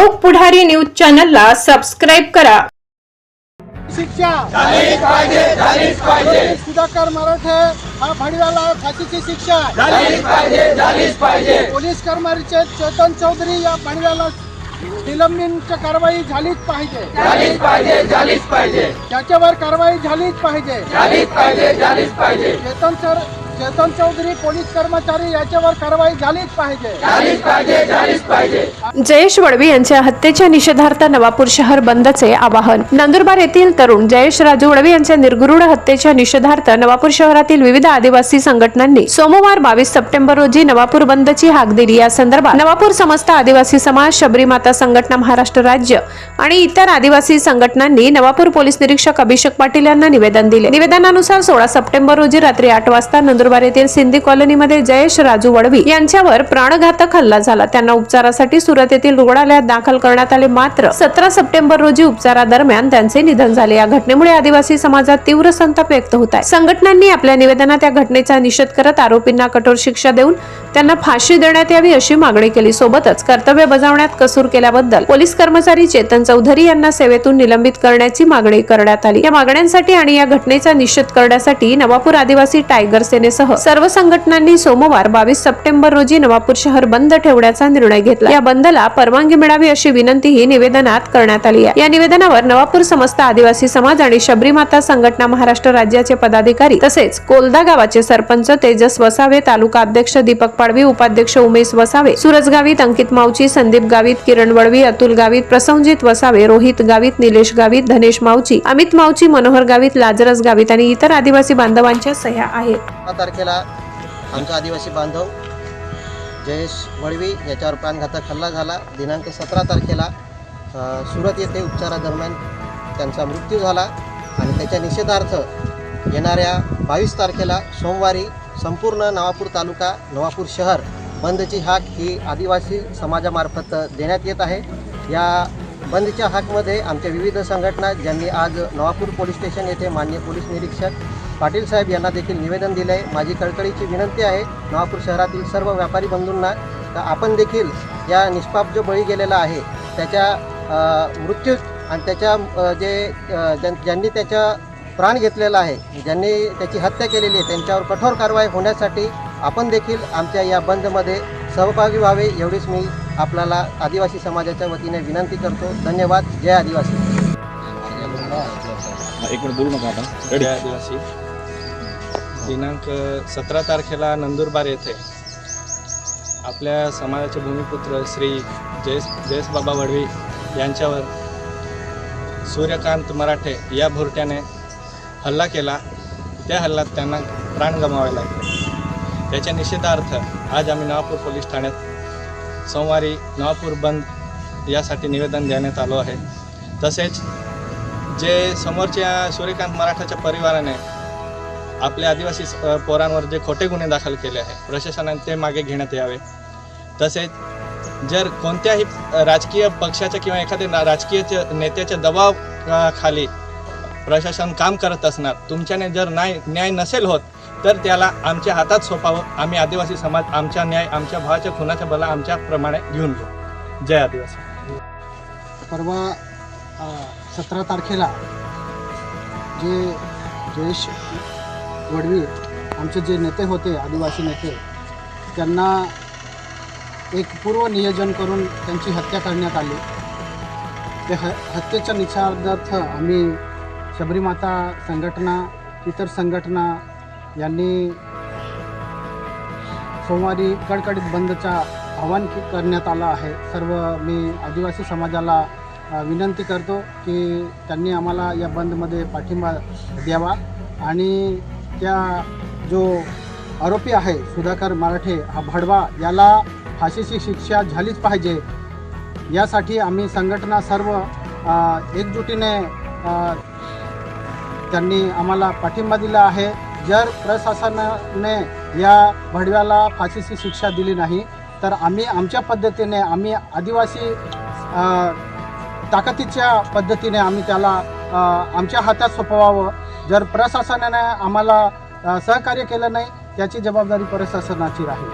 लोक पुढारी न्यूज चॅनलला सबस्क्राईब करा. शिक्षा. सुधाकर मराठे हा फाशीची शिक्षा पोलीस कर्मचारी चेतन चौधरी या भाडीवाला निलंबनची कारवाई झालीच पाहिजे. त्याच्यावर कारवाई झालीच पाहिजे. चेतन सर चेतन चौधरी पोलीस कर्मचारी याच्यावर कारवाई झालीच पाहिजे. जयेश वडवी यांच्या हत्येच्या निषेधार्थ नवापूर शहर बंदचे आवाहन. नंदुरबार येथील तरुण जयेश राजू वडवी यांच्या निर्गुरुड हत्येच्या निषेधार्थ नवापूर शहरातील विविध आदिवासी संघटनांनी सोमवार बावीस सप्टेंबर रोजी नवापूर बंदची हाक दिली. या संदर्भात नवापूर समस्त आदिवासी समाज शबरी माता संघटना महाराष्ट्र राज्य आणि इतर आदिवासी संघटनांनी नवापूर पोलीस निरीक्षक अभिषेक पाटील यांना निवेदन दिले. निवेदनानुसार सोळा सप्टेंबर रोजी रात्री आठ वाजता नंदुरबार येथील सिंधी कॉलनीमध्ये जयेश राजू वडवी यांच्यावर प्राणघातक हल्ला झाला. त्यांना उपचारासाठी सुरत येथील रुग्णालयात दाखल करण्यात आले मात्र सतरा सप्टेंबर रोजी उपचारादरम्यान त्यांचे निधन झाले. या घटनेमुळे आदिवासी समाजात तीव्र संताप व्यक्त होत आहे. संघटनांनी आपल्या निवेदनात या घटनेचा निषेध करत आरोपींना कठोर शिक्षा देऊन त्यांना फाशी देण्यात यावी अशी मागणी केली. सोबतच कर्तव्य बजावण्यात कसूर केल्याबद्दल पोलीस कर्मचारी चेतन चौधरी यांना सेवेतून निलंबित करण्याची मागणी करण्यात आली. या मागण्यांसाठी आणि या घटनेचा निषेध करण्यासाठी नवापूर आदिवासी टायगर सेनेसह सर्व संघटनांनी सोमवार बावीस सप्टेंबर रोजी नवापूर शहर बंद ठेवण्याचा निर्णय घेतला. या बंदला परवानगी मिळावी अशी विनंतीही निवेदनात करण्यात आली आहे. या निवेदनावर नवापूर समस्त आदिवासी समाज आणि शबरी माता संघटना महाराष्ट्र राज्याचे पदाधिकारी तसेच कोलदा गावाचे सरपंच तेजस वसावे तालुका अध्यक्ष दीपक पाडवी उपाध्यक्ष उमेश वसावे सुरज गावित अंकित मावची संदीप गावित किरण वडवी अतुल गावित प्रसंजित वसावे रोहित गावित निलेश गावित धनेश मावची अमित मावची मनोहर गावित लाजरस गावित आणि इतर आदिवासी बांधवांच्या सह्या आहेत. अठरा तारखेला आमचा आदिवासी बांधव जयेश वळवी याच्यावर प्राणघातक हल्ला झाला. दिनांक सतरा तारखेला सुरत येथे उपचारादरम्यान त्यांचा मृत्यू झाला आणि त्याच्या निषेधार्थ येणाऱ्या बावीस तारखेला सोमवारी संपूर्ण नवापूर तालुका नवापूर शहर बंदची हाक ही आदिवासी समाजामार्फत देण्यात येत आहे. या बंदच्या हाकमध्ये आमच्या विविध संघटना ज्यांनी आज नवापूर पोलीस स्टेशन येथे मान्य पोलीस निरीक्षक पाटील साहेब यांना देखील निवेदन दिले आहे माझी कळकळीची विनंती आहे नवापूर शहरातील सर्व व्यापारी बंधूंना तर आपण देखील या निष्पाप जो बळी गेलेला आहे त्याच्या मृत्यू आणि त्याच्या जे ज्यां ज्यांनी त्याच्या प्राण घेतलेला आहे ज्यांनी त्याची हत्या केलेली आहे त्यांच्यावर कठोर कारवाई होण्यासाठी आपण देखील आमच्या या बंदमध्ये सहभागी व्हावे एवढीच मी आपल्याला आदिवासी समाजाच्या वतीने विनंती करतो. धन्यवाद. जय आदिवासी. एक मिनिट बोलू नका आता. जय आदिवासी. दिनांक सतरा तारखेला नंदुरबार येथे आपल्या समाजाचे भूमिपुत्र श्री जयेश जयेशबाबा वडवी यांच्यावर सूर्यकांत मराठे या भोरट्याने हल्ला केला. त्या हल्ल्यात त्यांना प्राण गमावे लागले. त्याच्या निषेधार्थ आज आम्ही नवापूर पोलीस ठाण्यात सोमवारी नवापूर बंद यासाठी निवेदन देण्यात आलो आहे. तसेच जे समोरच्या सूर्यकांत मराठाच्या परिवाराने आपल्या आदिवासी पोरांवर जे खोटे गुन्हे दाखल केले आहे प्रशासनाने ते मागे घेण्यात यावे. तसेच जर कोणत्याही राजकीय पक्षाच्या किंवा एखाद्या ना- राजकीय नेत्याच्या दबाव खाली प्रशासन काम करत असणार तुमच्याने जर न्याय न्याय नसेल होत तर त्याला आमच्या हातात सोपावं. आम्ही आदिवासी समाज आमच्या न्याय आमच्या भावाच्या खुनाच्या बला आमच्याप्रमाणे घेऊन घेऊ जय आदिवासी. परवा सतरा तारखेला जे जयेश वडवी आमचे जे नेते होते आदिवासी नेते त्यांना एक पूर्व नियोजन करून त्यांची हत्या करण्यात आली. ते ह हत्येच्या निषेधार्थ आम्ही शबरीमाता संघटना इतर संघटना यांनी सोमवारी कडकडीत बंदचा आवाहन करण्यात आलं आहे. सर्व मी आदिवासी समाजाला विनंती करतो की त्यांनी आम्हाला या बंदमध्ये पाठिंबा द्यावा आणि त्या जो आरोपी आहे सुधाकर मराठे हा भडवा याला फाशीची शिक्षा झालीच पाहिजे. यासाठी आम्ही संघटना सर्व एकजुटीने त्यांनी आम्हाला पाठिंबा दिला आहे. जर प्रशासनाने या भडव्याला फाशीची शिक्षा दिली नाही तर आम्ही आमच्या पद्धतीने आम्ही आदिवासी ताकदीच्या पद्धतीने आम्ही त्याला आमच्या हातात सोपवावं. जर प्रशासनाने आम्हाला सहकार्य केलं नाही त्याची जबाबदारी प्रशासनाची राहील.